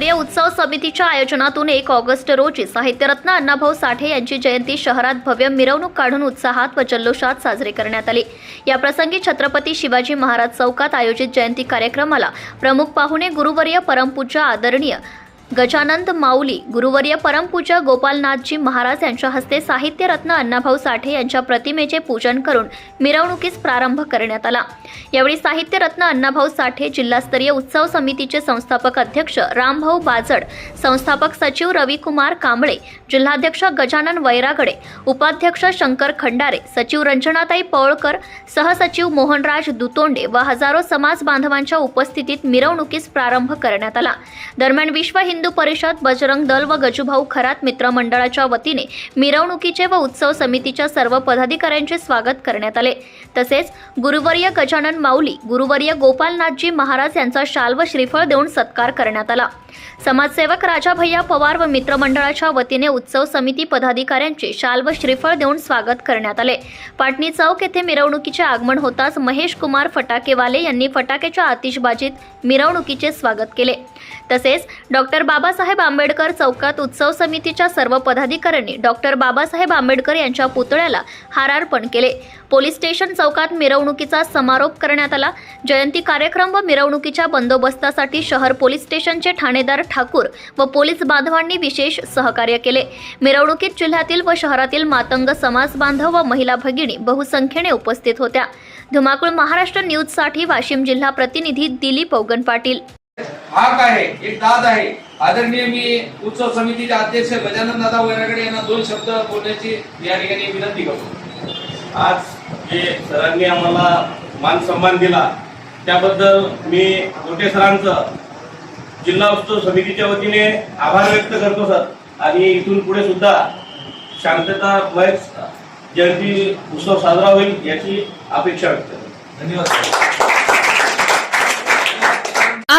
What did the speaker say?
जिल्हास्तरीय उत्सव समितीच्या आयोजनातून एक ऑगस्ट रोजी साहित्यरत्न अण्णाभाऊ साठे यांची जयंती शहरात भव्य मिरवणूक काढून उत्साहात व जल्लोषात साजरी करण्यात आली. या प्रसंगी छत्रपती शिवाजी महाराज चौकात आयोजित जयंती कार्यक्रमाला प्रमुख पाहुणे गुरुवर्य परमपूज्य आदरणीय गजानंद माऊली गुरुवर्य परमपूज्य गोपालनाथजी महाराज यांच्या हस्ते साहित्यरत्न अण्णाभाऊ साठे यांच्या प्रतिमेचे पूजन करून मिरवणुकीस प्रारंभ करण्यात आला. यावेळी साहित्यरत्न अण्णाभाऊ साठे जिल्हास्तरीय उत्सव समितीचे संस्थापक अध्यक्ष रामभाऊ बाजड संस्थापक सचिव रविकुमार कांबळे जिल्हाध्यक्ष गजानन वैरागडे उपाध्यक्ष शंकर खंडारे सचिव रंजनाताई पवळकर सहसचिव मोहनराज दुतोंडे व हजारो समाज बांधवांच्या उपस्थितीत मिरवणुकीस प्रारंभ करण्यात आला. दरम्यान विश्व हिंदू परिषद बजरंग दल व गजूभाऊ खरात मित्रमंडळाच्या वतीने मिरवणुकीचे व उत्सव समितीच्या सर्व पदाधिकाऱ्यांचे स्वागत करण्यात आले. तसेच गुरुवर्य गजानन माऊली गुरुवर्य गोपालनाथजी महाराज यांचा शाल व श्रीफळ देऊन सत्कार करण्यात आला. समाजसेवक राजा भैया पवार व मित्रमंडळाच्या वतीने उत्सव समिती पदाधिकाऱ्यांचे शाल व श्रीफळ देऊन स्वागत करण्यात आले. पाटणी चौक येथे मिरवणुकीचे आगमन होताच महेश कुमार फटाकेवाले यांनी फटाक्याच्या आतिषबाजीत मिरवणुकीचे स्वागत केले. तसेच डॉक्टर बाबासाहेब आंबेडकर चौकात उत्सव समितीच्या सर्व पदाधिकाऱ्यांनी डॉक्टर बाबासाहेब आंबेडकर यांच्या पुतळ्याला हारार्पण केले. पोलीस स्टेशन चौकात मिरवणुकीचा समारोप करण्यात आला. जयंती कार्यक्रम व मिरवणुकीच्या बंदोबस्तासाठी शहर पोलीस स्टेशनचे ठाणेदार ठाकूर व पोलीस बांधवांनी विशेष सहकार्य केले. मिरवणुकीत जिल्ह्यातील व शहरातील मातंग समाज बांधव व महिला भगिनी बहुसंख्येने उपस्थित होत्या. धुमाकूळ महाराष्ट्र न्यूजसाठी वाशिम जिल्हा प्रतिनिधी दिलीप औगण पाटील. हाक आहे एक दाद आहे. आदरणीय मी उत्सव समितीचे अध्यक्ष गजानन दादा वैरागडे यांना दोन शब्द बोलण्याची या ठिकाणी विनंती करतो. आज जे सरांनी आम्हाला मान सन्मान दिला त्याबद्दल मी गोटे सरांचं जिल्हा उत्सव समितीच्या वतीने आभार व्यक्त करतो सर. आणि इथून पुढे सुद्धा शांततामय जयंती उत्सव साजरा होईल याची अपेक्षा व्यक्त करतो. धन्यवाद